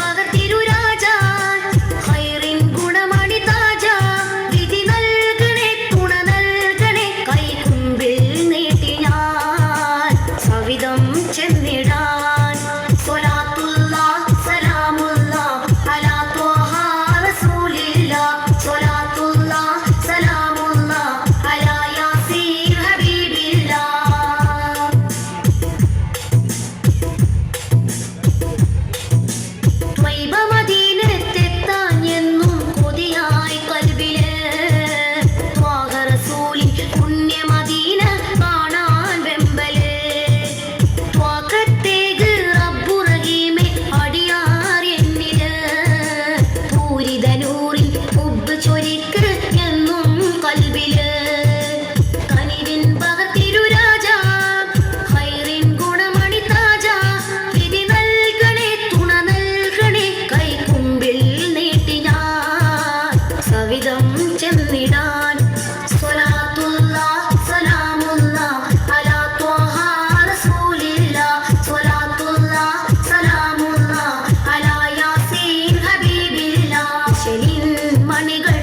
മകർ തിരുര மணிகள்